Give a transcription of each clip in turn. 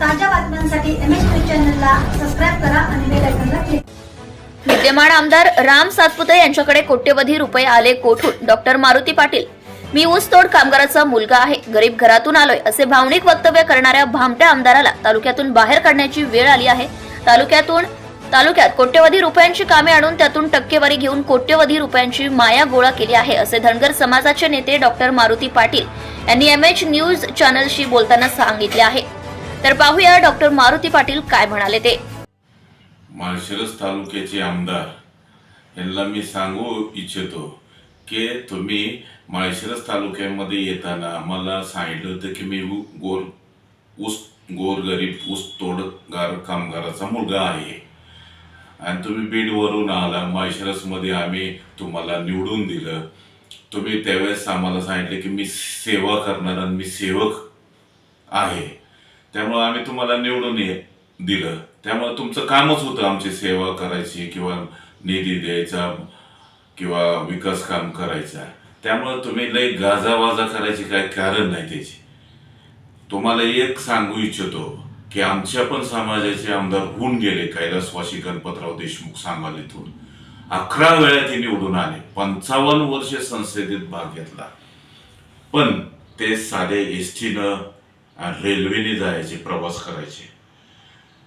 ताज्या बातम्यांसाठी M H news चॅनलला सबस्क्राईब करा आणि बेल आयकॉनला क्लिक विद्यमान आमदार राम सातपुते यांच्याकडे कोट्यवधी रुपये आले कोठून? डॉक्टर मारुती पाटील. मी ऊसतोड कामगाराचा मुलगा आहे. गरीब घरातून आलोय. असे भावनिक वक्तव्य करणाऱ्या भामट्या आमदाराला तालुक्यातून बाहेर काढण्याची वेळ आली आहे. तालुक्यातून तालुक्यात कोट्यवधी रुपयांची कामे आणून त्यातून टक्केवारी घेऊन कोट्यवधी रुपयांची माया गोळा केली आहे असे धनगर समाजाचे नेते डॉक्टर मारुती पाटील यांनी एम एच न्यूज चॅनलशी बोलताना सांगितले आहे. तर पाहूया डॉक्टर मारुती पाटील काय म्हणाले ते. माळशिरस तालुक्याचे आमदार यांना मी सांगू इच्छितो की तुम्ही माळशिरस तालुक्यामध्ये येताना मला सांगितलं होतं की मी गोर ऊस गोरगरीब ऊस तोडगार कामगाराचा मुलगा आहे. आणि तुम्ही बीडवरून आला माळशिरसमध्ये आम्ही तुम्हाला निवडून दिलं. तुम्ही त्यावेळेस आम्हाला सांगितलं की मी सेवा करणार आणि मी सेवक आहे. त्यामुळे आम्ही तुम्हाला निवडून ये- दिलं. त्यामुळे तुमचं कामच होतं आमची सेवा करायची किंवा निधी द्यायचा किंवा विकास काम करायचा. त्यामुळे तुम्ही लई गाजावाजा करायची काय कारण नाही त्याची. तुम्हाला एक सांगू इच्छितो की आमच्या पण समाजाचे आमदार होऊन गेले कैलासवासी गणपतराव देशमुख सांगालीतून. अकरा वेळा ते निवडून आले. पंचावन्न वर्ष संसदेत भाग घेतला. पण ते साधे एस टीनं रेल्वेने जायचे प्रवास करायचे.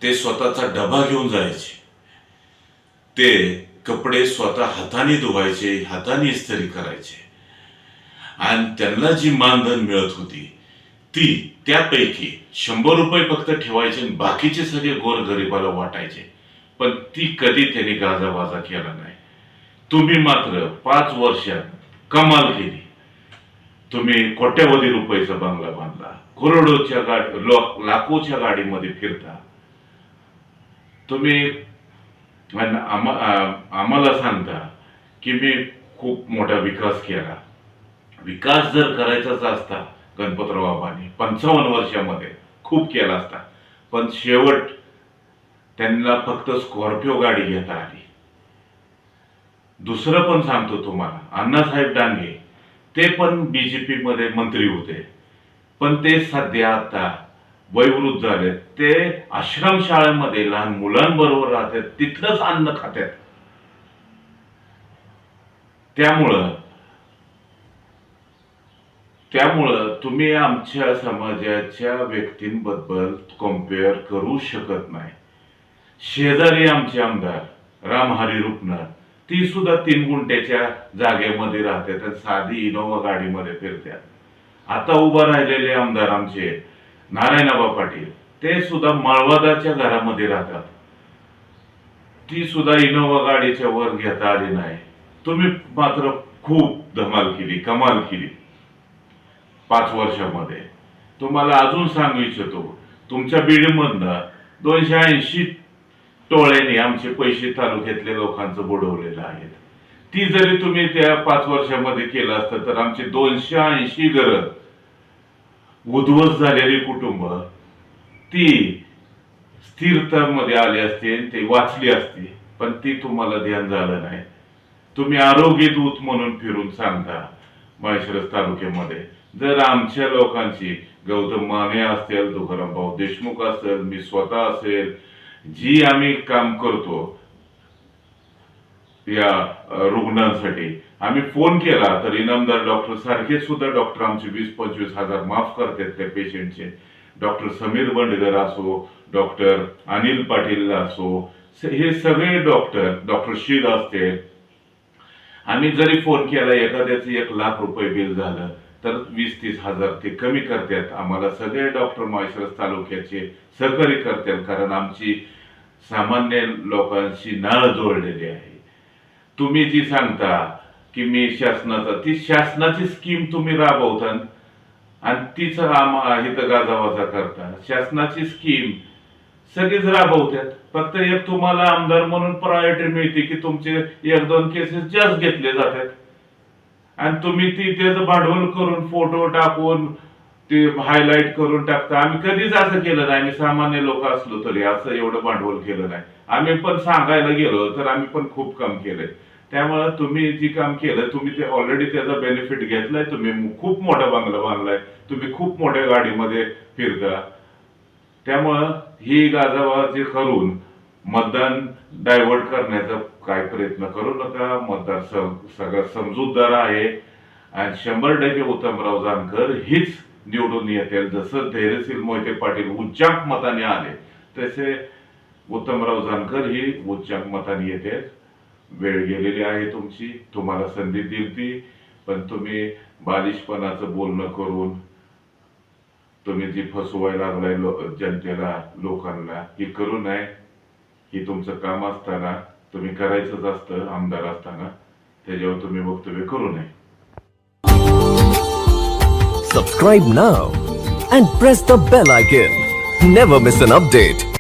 ते स्वतःचा डबा घेऊन जायचे. ते कपडे स्वतः हाताने धुवायचे हाताने इस्त्री करायचे. आणि त्यांना जी मानधन मिळत होती ती त्यापैकी शंभर रुपये फक्त ठेवायचे आणि बाकीचे सगळे गोर गरिबाला वाटायचे. पण ती कधी त्यांनी गाजावाजा केला नाही. तुम्ही मात्र पाच वर्षात कमाल केली. तुम्ही कोट्यवधी रुपयेचा बंगला बांधला. करोडोच्या गाडी लाखोच्या गाडीमध्ये फिरता. तुम्ही आम्हाला सांगता की मी खूप मोठा विकास केला. विकास जर करायचाच असता गणपतराव बाबांनी पंचावन्न वर्षामध्ये खूप केला असता. पण शेवट त्यांना फक्त स्कॉर्पिओ गाडी घेता आली. दुसरं पण सांगतो तुम्हाला अण्णासाहेब डांगे ते पण बीजेपी मध्ये मंत्री होते. पण ते सध्या आता वयवृद्ध झाले ते आश्रमशाळेमध्ये लहान मुलांबरोबर राहतात. तिथंच अन्न खात्यात त्यामुळं त्यामुळं तुम्ही आमच्या समाजाच्या व्यक्तींबद्दल कंपेअर करू शकत नाही. शेजारी आमचे आमदार रामहरी रुपनाथ. ती सुद्धा तीन गुंट्याच्या जागेमध्ये राहतात साधी इनोवा गाडीमध्ये फिरतात आता उभं राहिलेले आमदार आमचे नारायणबा पाटील ते सुद्धा माळवादाच्या घरामध्ये राहतात. ती सुद्धा इनोवा गाडीच्या वर घेता आली नाही. तुम्ही मात्र खूप धमाल केली कमाल केली. पाच वर्षामध्ये. तुम्हाला अजून सांगू इच्छितो तुमच्या बीडमधनं दोनशे ऐंशी टोळ्यांनी आमचे पैसे तालुक्यातल्या लोकांचं बुडवलेलं आहे. ती जरी तुम्ही त्या पाच वर्षामध्ये केलं असतं तर आमचे दोनशे ऐंशी घरं उद्ध्वस्त झालेली कुटुंब ती स्थिरतामध्ये आली असते ते वाचली असते पण ती तुम्हाला ध्यान झालं नाही. तुम्ही आरोग्य दूत म्हणून फिरून सांगता माळशिरस तालुक्यामध्ये. जर आमच्या लोकांची गौतम माने असतील तुकाराम भाऊ देशमुख असेल मी स्वतः असेल जी आम्ही काम करतो या रुग्णांसाठी आम्ही फोन केला तर इनामदार डॉक्टर सारखे सुद्धा डॉक्टर आमचे वीस पंचवीस हजार माफ करतात त्या पेशंटचे. डॉक्टर समीर बंडगर असो डॉक्टर अनिल पाटील असो हे सगळे डॉक्टर डॉक्टर शील असतील. आम्ही जरी फोन केला एखाद्याचं एक लाख रुपये बिल झालं तर वीस तीस हजार ते कमी करतात. आम्हाला सगळे डॉक्टर माळशिरस तालुक्याचे सहकार्य करतात कारण आमची सामान्य लोकांशी नाळ जोडलेली आहे. तुम्ही जी सांगता की मी शासनाचा ती शासनाची स्कीम तुम्ही राबवता आणि तीच आम इथं गाजावाजा करता. शासनाची स्कीम सगळीच राबवतात. फक्त एक तुम्हाला आमदार म्हणून प्रायोरिटी मिळते की तुमचे एक दोन केसेस जास्त घेतले जातात. आणि तुम्ही ती त्याचं भांडवल करून फोटो टाकून ते हायलाईट करून टाकता. आम्ही कधीच असं केलं नाही. आम्ही सामान्य लोक असलो तरी असं एवढं भांडवल केलं नाही. आम्ही पण सांगायला गेलो तर आम्ही पण खूप काम केलंय. त्यामुळे तुम्ही जे काम केलं तुम्ही ते ऑलरेडी त्याचा बेनिफिट घेतलाय. तुम्ही खूप मोठा बंगला बांधलाय. तुम्ही खूप मोठ्या गाडीमध्ये फिरता. त्यामुळं ही गाजावाजी करून मतदान डायव्हर्ट करण्याचा काय प्रयत्न करू नका. मतदार सगळा समजूतदार आहे. आणि शंभर टक्के उत्तमराव जानकर हीच निवडून येतील. जसं धैर्यशील मोहिते पाटील उच्चांक मताने आले तसे उत्तमराव जानकर ही उच्चांक मताने येते. वेळ गेलेली आहे तुमची. तुम्हाला संधी दिली पण तुम्ही बालिशपणाचं बोलणं करून तुम्ही जी फसवायला लागलाय लो जनतेला लोकांना ही करू नये. की तुमचं काम असताना तुम्ही करायचंच असत आमदार असताना. त्याच्यावर तुम्ही वक्तव्य करू नये. सबस्क्राईब ना and press the bell I game never miss an update